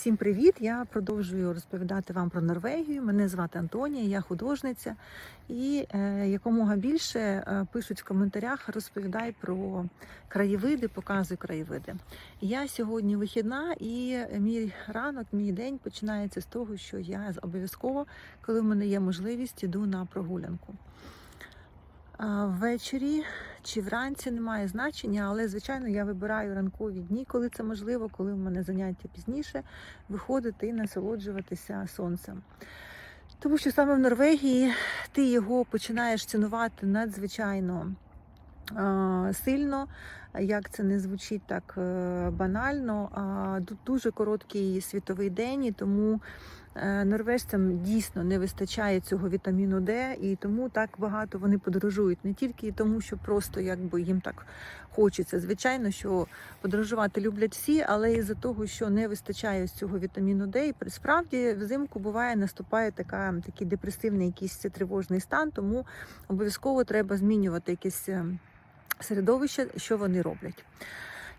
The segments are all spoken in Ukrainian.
Всім привіт! Я продовжую розповідати вам про Норвегію. Мене звати Антонія, я художниця. І е, якомога більше е, пишуть в коментарях, розповідай про краєвиди, показуй краєвиди. Я сьогодні вихідна, і мій ранок, мій день починається з того, що я обов'язково, коли в мене є можливість, іду на прогулянку. Ввечері чи вранці немає значення, але звичайно я вибираю ранкові дні, коли це можливо, коли в мене заняття пізніше, виходити і насолоджуватися сонцем. Тому що саме в Норвегії ти його починаєш цінувати надзвичайно сильно, як це не звучить так е, банально. А дуже короткий світовий день, і тому норвежцям дійсно не вистачає цього вітаміну Д, і тому так багато вони подорожують. Не тільки тому, що просто якби їм так хочеться. Звичайно, що подорожувати люблять всі, але і за того, що не вистачає цього вітаміну Д. І справді взимку буває наступає така такий депресивний якийсь тривожний стан, тому обов'язково треба змінювати якесь. е, середовище, що вони роблять.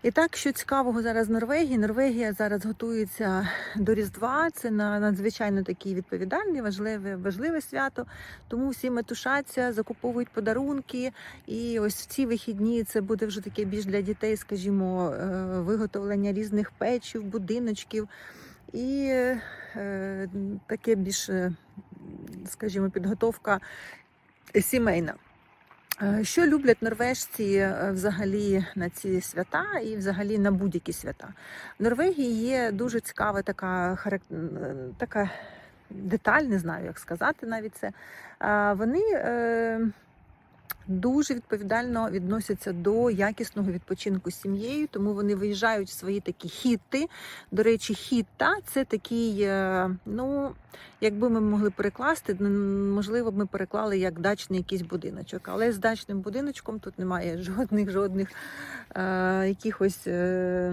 І так, що цікавого зараз Норвегії. Норвегія зараз готується до Різдва. Це на надзвичайно такі відповідальні, важливе, важливе свято. Тому всі метушаться, закуповують подарунки. І ось в ці вихідні це буде вже таке більш для дітей, скажімо, е, виготовлення різних печів, будиночків. І е, таке більш, е, скажімо, підготовка сімейна. Е, Що люблять норвежці е, взагалі на ці свята і взагалі на будь-які свята? В Норвегії є дуже цікава така харак- е, така деталь, не знаю, як сказати навіть це. Вони дуже відповідально відносяться до якісного відпочинку з сім'єю, тому вони виїжджають в свої такі хіти. До речі, хітта це такий, ну, якби ми могли перекласти, можливо, б ми переклали як дачний якийсь будиночок. Але з дачним будиночком тут немає жодних жодних е, якихось е,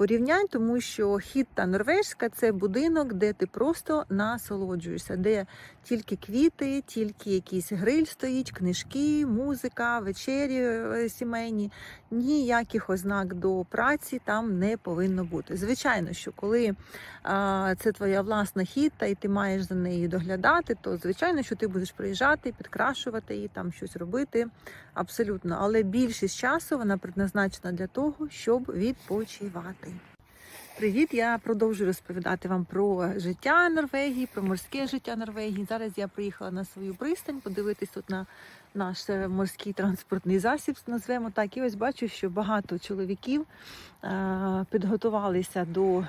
порівнянь, тому що хітта норвежська це будинок, де ти просто насолоджуєшся, де тільки квіти, тільки якийсь гриль стоїть, книжки, музика, вечері е, сімейні. Ніяких ознак до праці там не повинно бути. Звичайно, що коли а, це твоя власна хіта, і ти маєш за нею доглядати, то звичайно, що ти будеш приїжджати, підкрашувати її, там щось робити. Абсолютно. Але більшість часу вона предназначена для того, щоб відпочивати. Привіт! Я продовжую розповідати вам про життя Норвегії, про морське життя Норвегії. Зараз я приїхала на свою пристань подивитись тут на наш е, морський транспортний засіб, назвемо так. І ось бачу, що багато чоловіків е, підготувалися до